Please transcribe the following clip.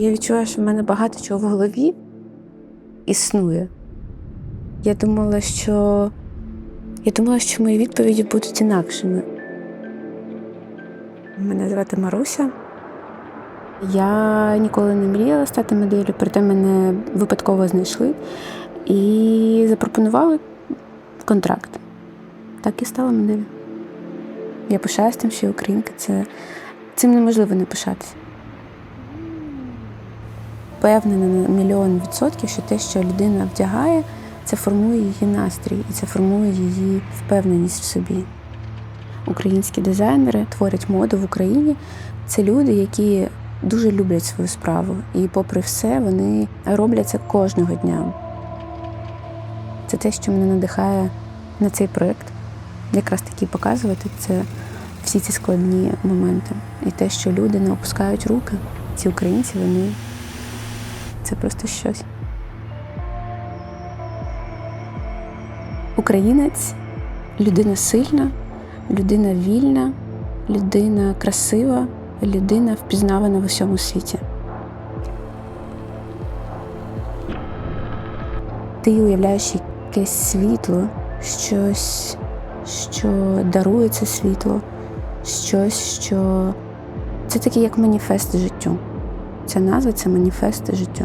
Я відчуваю, що в мене багато чого в голові існує. Я думала, що я думала, що мої відповіді будуть інакшими. Мене звати Маруся. Я ніколи не мріяла стати моделлю, проте мене випадково знайшли і запропонували контракт. Так і стала моделлю. Я пишаюсь тим, що українка. Це, цим неможливо не пишатися. Впевнена на мільйон відсотків, що те, що людина вдягає, це формує її настрій і це формує її впевненість в собі. Українські дизайнери творять моду в Україні. Це люди, які дуже люблять свою справу. І, попри все, вони роблять це кожного дня. Це те, що мене надихає на цей проєкт. Якраз таки показувати це всі ці складні моменти. І те, що люди не опускають руки, ці українці, вони це просто щось. Українець людина сильна, людина вільна, людина красива, людина впізнавана в усьому світі. Ти уявляєш якесь світло, щось, що дарує це світло, щось, що це таке як маніфест життю. Ця назва це маніфест життю.